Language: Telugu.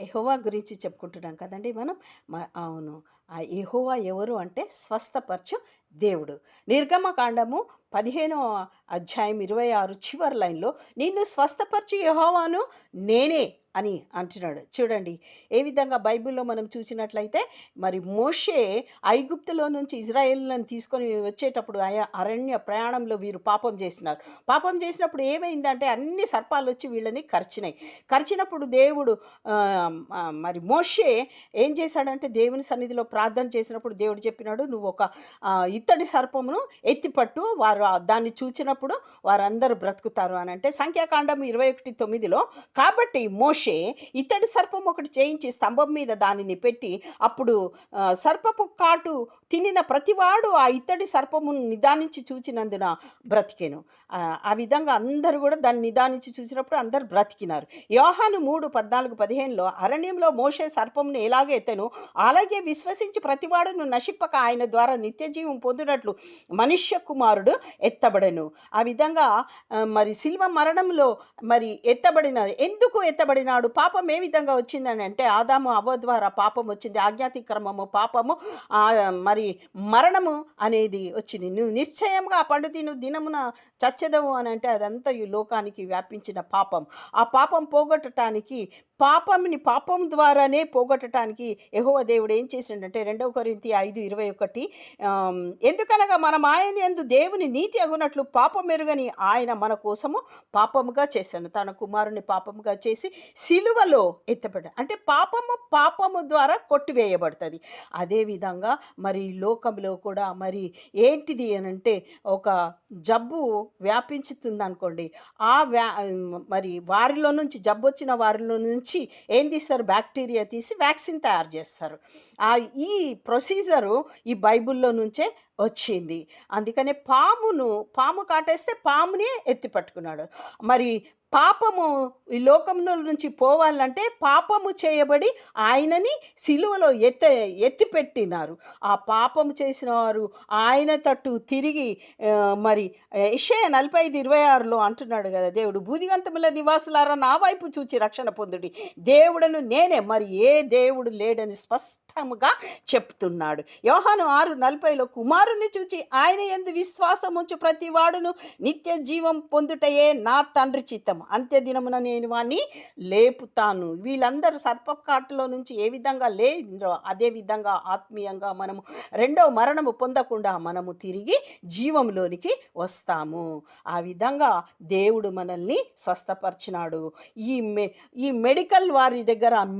ఎహోవా గురించి చెప్పుకుంటున్నాం కదండీ మనం. అవును. ఆ ఎహోవా ఎవరు అంటే స్వస్థపరచు దేవుడు. నిర్గమకాండము పదిహేనో అధ్యాయం ఇరవై ఆరు చివరి లైన్లో నిన్ను స్వస్థపరిచి యహోవాను నేనే అని అంటున్నాడు. చూడండి ఏ విధంగా బైబిల్లో మనం చూసినట్లయితే మరి మోషే ఐగుప్తులో నుంచి ఇజ్రాయేల్లను తీసుకొని వచ్చేటప్పుడు ఆయా అరణ్య ప్రయాణంలో వీరు పాపం చేసినారు పాపం చేసినప్పుడు ఏమైందంటే అన్ని సర్పాలు వచ్చి వీళ్ళని కరిచినాయి. కరిచినప్పుడు దేవుడు మరి మోషే ఏం చేశాడంటే దేవుని సన్నిధిలో ప్రార్థన చేసినప్పుడు దేవుడు చెప్పినాడు నువ్వు ఒక ఇత్తడి సర్పమును ఎత్తిపట్టు వారు ఆ దాన్ని చూచినప్పుడు వారందరూ బ్రతుకుతారు అని అంటే సంఖ్యాకాండం ఇరవై ఒకటి తొమ్మిదిలో కాబట్టి మోషే ఇత్తడి సర్పం ఒకటి చేయించి స్తంభం మీద దానిని పెట్టి అప్పుడు సర్పపు కాటు తినిన ప్రతివాడు ఆ ఇత్తడి సర్పమును నిదానించి చూచినందున బ్రతికెను. ఆ, విధంగా అందరూ కూడా దాన్ని నిదానించి చూసినప్పుడు అందరు బ్రతికినారు. యోహాను మూడు పద్నాలుగు పదిహేనులో అరణ్యంలో మోషే సర్పమును ఎలాగ ఎత్తెను? అలాగే విశ్వసించి ప్రతివాడును నశిప్పక ఆయన ద్వారా నిత్యజీవం పొందినట్లు మనుష్య కుమారుడు ఎత్తబడను. ఆ విధంగా మరి శిల్వ మరణంలో మరి ఎత్తబడిన ఎందుకు ఎత్తబడినాడు? పాపం ఏ విధంగా వచ్చిందని అంటే ఆదాము అవ్వ ద్వారా పాపం వచ్చింది. ఆజ్ఞాతిక్రమము పాపము మరి మరణము అనేది వచ్చింది. నువ్వు నిశ్చయంగా ఆ పండు దినమున చచ్చెదవు అని అంటే అదంతా ఈ లోకానికి వ్యాపించిన పాపం. ఆ పాపం పోగొట్టడానికి పాపంని పాపం ద్వారానే పోగొట్టడానికి యహో దేవుడు ఏం చేసిండంటే రెండవ కొరింతి ఐదు ఇరవై ఒకటి ఎందుకనగా మనం ఆయన ఎందు దేవుని నీతి అగునట్లు పాపం మెరుగని ఆయన మన కోసము పాపముగా చేశాను. తన కుమారుని పాపముగా చేసి సిలువలో ఎత్తబడ్డ అంటే పాపము పాపము ద్వారా కొట్టివేయబడుతుంది. అదేవిధంగా మరి లోకంలో కూడా మరి ఏంటిది అని అంటే ఒక జబ్బు వ్యాపించుతుంది అనుకోండి ఆ వ్యా మరి వారిలో నుంచి జబ్బు వచ్చిన వారిలో నుంచి ఏం తీస్తారు? బ్యాక్టీరియా తీసి వ్యాక్సిన్ తయారు చేస్తారు. ఆ ఈ ప్రొసీజరు ఈ బైబిల్లో నుంచే వచ్చింది. అందుకనే పామును పాము కాటేస్తే పామునే ఎత్తి పట్టుకున్నాడు. మరి పాపము ఈ లోకంలో నుంచి పోవాలంటే పాపము చేయబడి ఆయనని సిలువలో ఎత్త ఎత్తిపెట్టినారు. ఆ పాపము చేసిన వారు ఆయన తట్టు తిరిగి మరి ఇషయ నలభై ఐదు ఇరవై ఆరులో అంటున్నాడు కదా దేవుడు బూదిగంతముల నివాసులారా నా వైపు చూచి రక్షణ పొందుడి. దేవుడను నేనే మరి ఏ దేవుడు లేడని స్పష్టముగా చెప్తున్నాడు. యోహాను ఆరు నలభైలో కుమారుని చూచి ఆయన ఎందు విశ్వాసం ఉంచు ప్రతి వాడును నిత్య జీవం పొందుటయే నా తండ్రి చిత్తం అంత్యదినమున నేను వాణ్ణి లేపుతాను. వీళ్ళందరూ సర్పకాటలో నుంచి ఏ విధంగా లేరో అదే విధంగా ఆత్మీయంగా మనము రెండవ మరణము పొందకుండా మనము తిరిగి జీవంలోనికి వస్తాము. ఆ విధంగా దేవుడు మనల్ని స్వస్థపరిచినాడు. ఈ మె ఈ మెడికల్ వారి దగ్గర